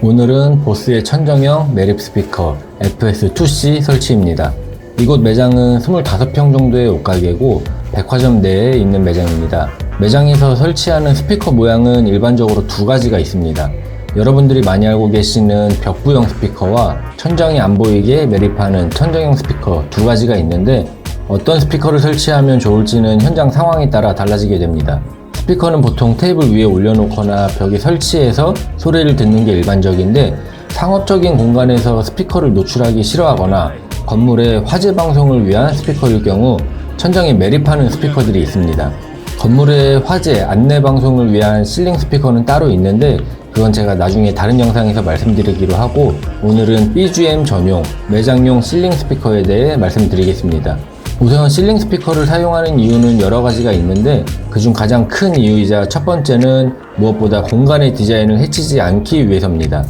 오늘은 보스의 천정형 매립 스피커 FS2C 설치입니다. 이곳 매장은 25평 정도의 옷가게고 백화점 내에 있는 매장입니다. 매장에서 설치하는 스피커 모양은 일반적으로 두 가지가 있습니다. 여러분들이 많이 알고 계시는 벽부형 스피커와 천정이 안 보이게 매립하는 천정형 스피커 두 가지가 있는데 어떤 스피커를 설치하면 좋을지는 현장 상황에 따라 달라지게 됩니다. 스피커는 보통 테이블 위에 올려놓거나 벽에 설치해서 소리를 듣는 게 일반적인데 상업적인 공간에서 스피커를 노출하기 싫어하거나 건물의 화재 방송을 위한 스피커일 경우 천장에 매립하는 스피커들이 있습니다. 건물의 화재 안내 방송을 위한 실링 스피커는 따로 있는데 그건 제가 나중에 다른 영상에서 말씀드리기로 하고 오늘은 BGM 전용 매장용 실링 스피커에 대해 말씀드리겠습니다. 우선 실링 스피커를 사용하는 이유는 여러 가지가 있는데 그중 가장 큰 이유이자 첫 번째는 무엇보다 공간의 디자인을 해치지 않기 위해서입니다.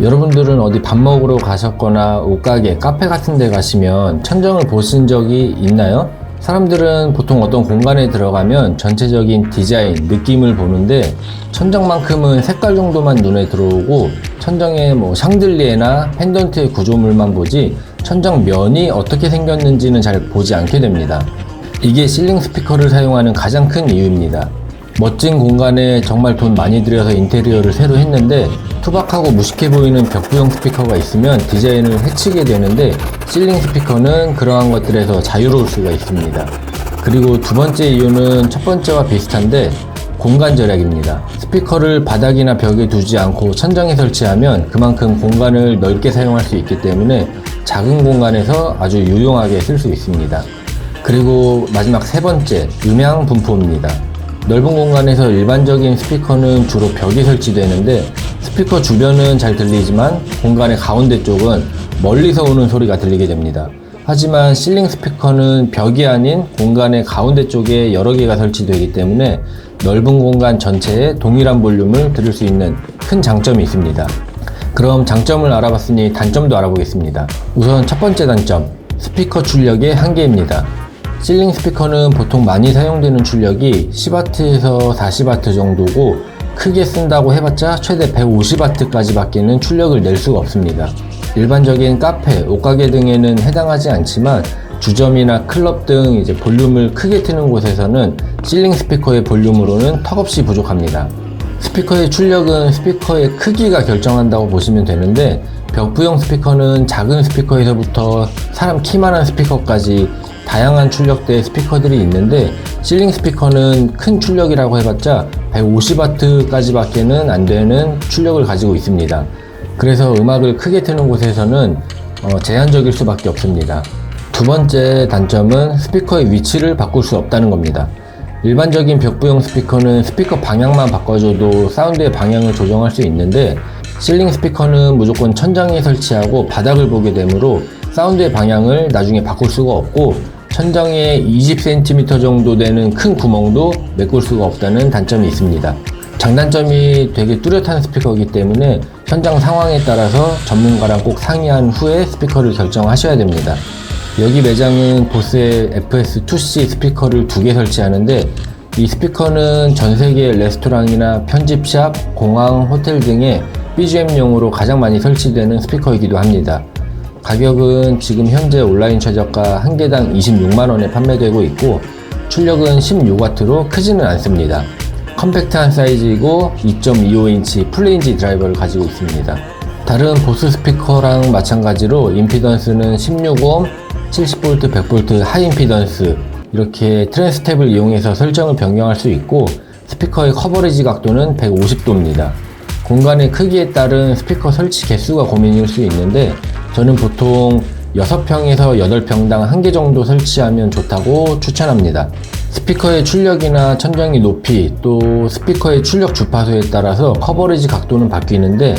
여러분들은 어디 밥 먹으러 가셨거나 옷가게, 카페 같은 데 가시면 천정을 보신 적이 있나요? 사람들은 보통 어떤 공간에 들어가면 전체적인 디자인, 느낌을 보는데 천정만큼은 색깔 정도만 눈에 들어오고 천정의 뭐 샹들리에나 펜던트의 구조물만 보지 천정 면이 어떻게 생겼는지는 잘 보지 않게 됩니다. 이게 실링 스피커를 사용하는 가장 큰 이유입니다. 멋진 공간에 정말 돈 많이 들여서 인테리어를 새로 했는데 투박하고 무식해 보이는 벽부형 스피커가 있으면 디자인을 해치게 되는데 실링 스피커는 그러한 것들에서 자유로울 수가 있습니다. 그리고 두 번째 이유는 첫 번째와 비슷한데 공간 절약입니다. 스피커를 바닥이나 벽에 두지 않고 천장에 설치하면 그만큼 공간을 넓게 사용할 수 있기 때문에 작은 공간에서 아주 유용하게 쓸 수 있습니다. 그리고 마지막 세 번째, 음향 분포입니다. 넓은 공간에서 일반적인 스피커는 주로 벽에 설치되는데 스피커 주변은 잘 들리지만 공간의 가운데 쪽은 멀리서 오는 소리가 들리게 됩니다. 하지만 실링 스피커는 벽이 아닌 공간의 가운데 쪽에 여러 개가 설치되기 때문에 넓은 공간 전체에 동일한 볼륨을 들을 수 있는 큰 장점이 있습니다. 그럼 장점을 알아봤으니 단점도 알아보겠습니다. 우선 첫 번째 단점, 스피커 출력의 한계입니다. 실링 스피커는 보통 많이 사용되는 출력이 10W에서 40W 정도고 크게 쓴다고 해봤자 최대 150W까지 밖에는 출력을 낼 수가 없습니다. 일반적인 카페, 옷가게 등에는 해당하지 않지만 주점이나 클럽 등 이제 볼륨을 크게 트는 곳에서는 실링 스피커의 볼륨으로는 턱없이 부족합니다. 스피커의 출력은 스피커의 크기가 결정한다고 보시면 되는데 벽부형 스피커는 작은 스피커에서부터 사람 키만한 스피커까지 다양한 출력대의 스피커들이 있는데 실링 스피커는 큰 출력이라고 해봤자 150W까지밖에는 안 되는 출력을 가지고 있습니다. 그래서 음악을 크게 트는 곳에서는 어, 제한적일 수밖에 없습니다. 두 번째 단점은 스피커의 위치를 바꿀 수 없다는 겁니다. 일반적인 벽부형 스피커는 스피커 방향만 바꿔줘도 사운드의 방향을 조정할 수 있는데 실링 스피커는 무조건 천장에 설치하고 바닥을 보게 되므로 사운드의 방향을 나중에 바꿀 수가 없고 천장에 20cm 정도 되는 큰 구멍도 메꿀 수가 없다는 단점이 있습니다. 장단점이 되게 뚜렷한 스피커이기 때문에 현장 상황에 따라서 전문가랑 꼭 상의한 후에 스피커를 결정하셔야 됩니다. 여기 매장은 보스의 FS2C 스피커를 두 개 설치하는데 이 스피커는 전 세계 레스토랑이나 편집샵, 공항, 호텔 등의 BGM용으로 가장 많이 설치되는 스피커이기도 합니다. 가격은 지금 현재 온라인 최저가 한 개당 26만원에 판매되고 있고 출력은 16W로 크지는 않습니다. 컴팩트한 사이즈이고 2.25인치 플레인지 드라이버를 가지고 있습니다. 다른 보스 스피커랑 마찬가지로 임피던스는 16옴, 70V, 100V 하이 임피던스 이렇게 트랜스 탭을 이용해서 설정을 변경할 수 있고 스피커의 커버리지 각도는 150도입니다. 공간의 크기에 따른 스피커 설치 개수가 고민일 수 있는데 저는 보통 6평에서 8평당 한개 정도 설치하면 좋다고 추천합니다. 스피커의 출력이나 천정의 높이 또 스피커의 출력 주파수에 따라서 커버리지 각도는 바뀌는데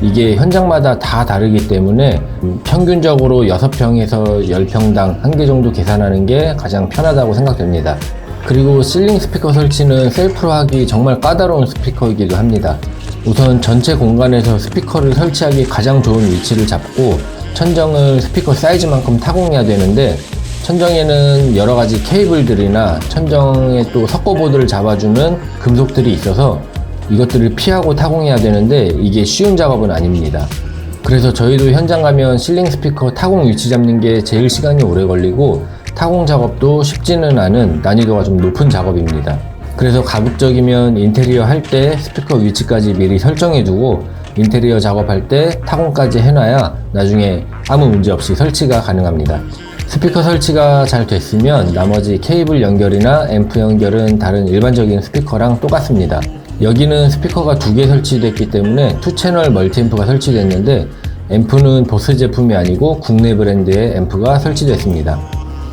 이게 현장마다 다 다르기 때문에 평균적으로 6평에서 10평당 한 개 정도 계산하는 게 가장 편하다고 생각됩니다. 그리고 실링 스피커 설치는 셀프로 하기 정말 까다로운 스피커이기도 합니다. 우선 전체 공간에서 스피커를 설치하기 가장 좋은 위치를 잡고 천정을 스피커 사이즈만큼 타공해야 되는데 천정에는 여러 가지 케이블들이나 천정에 또 석고보드를 잡아주는 금속들이 있어서 이것들을 피하고 타공해야 되는데 이게 쉬운 작업은 아닙니다. 그래서 저희도 현장 가면 실링 스피커 타공 위치 잡는 게 제일 시간이 오래 걸리고 타공 작업도 쉽지는 않은 난이도가 좀 높은 작업입니다. 그래서 가급적이면 인테리어 할 때 스피커 위치까지 미리 설정해 두고 인테리어 작업할 때 타공까지 해놔야 나중에 아무 문제 없이 설치가 가능합니다. 스피커 설치가 잘 됐으면 나머지 케이블 연결이나 앰프 연결은 다른 일반적인 스피커랑 똑같습니다. 여기는 스피커가 두 개 설치됐기 때문에 투 채널 멀티앰프가 설치됐는데 앰프는 보스 제품이 아니고 국내 브랜드의 앰프가 설치됐습니다.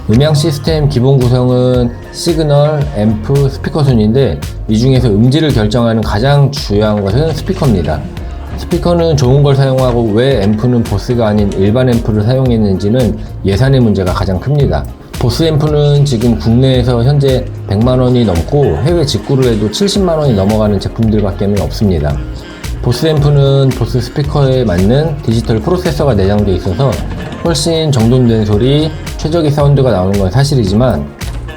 음향 시스템 기본 구성은 시그널, 앰프, 스피커 순인데 이 중에서 음질을 결정하는 가장 중요한 것은 스피커입니다. 스피커는 좋은 걸 사용하고 왜 앰프는 보스가 아닌 일반 앰프를 사용했는지는 예산의 문제가 가장 큽니다. 보스 앰프는 지금 국내에서 현재 100만 원이 넘고 해외 직구를 해도 70만 원이 넘어가는 제품들밖에 없습니다. 보스 앰프는 보스 스피커에 맞는 디지털 프로세서가 내장되어 있어서 훨씬 정돈된 소리, 최적의 사운드가 나오는 건 사실이지만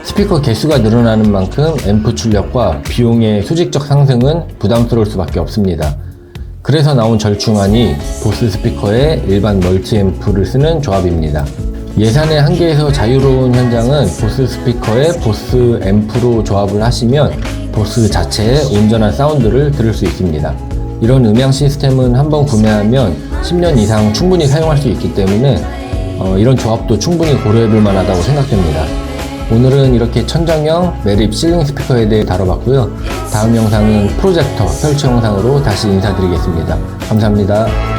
스피커 개수가 늘어나는 만큼 앰프 출력과 비용의 수직적 상승은 부담스러울 수밖에 없습니다. 그래서 나온 절충안이 보스 스피커에 일반 멀티 앰프를 쓰는 조합입니다. 예산의 한계에서 자유로운 현장은 보스 스피커에 보스 앰프로 조합을 하시면 보스 자체의 온전한 사운드를 들을 수 있습니다. 이런 음향 시스템은 한번 구매하면 10년 이상 충분히 사용할 수 있기 때문에 어, 이런 조합도 충분히 고려해 볼 만하다고 생각됩니다. 오늘은 이렇게 천정형 매립 실링 스피커에 대해 다뤄봤고요. 다음 영상은 프로젝터 설치 영상으로 다시 인사드리겠습니다. 감사합니다.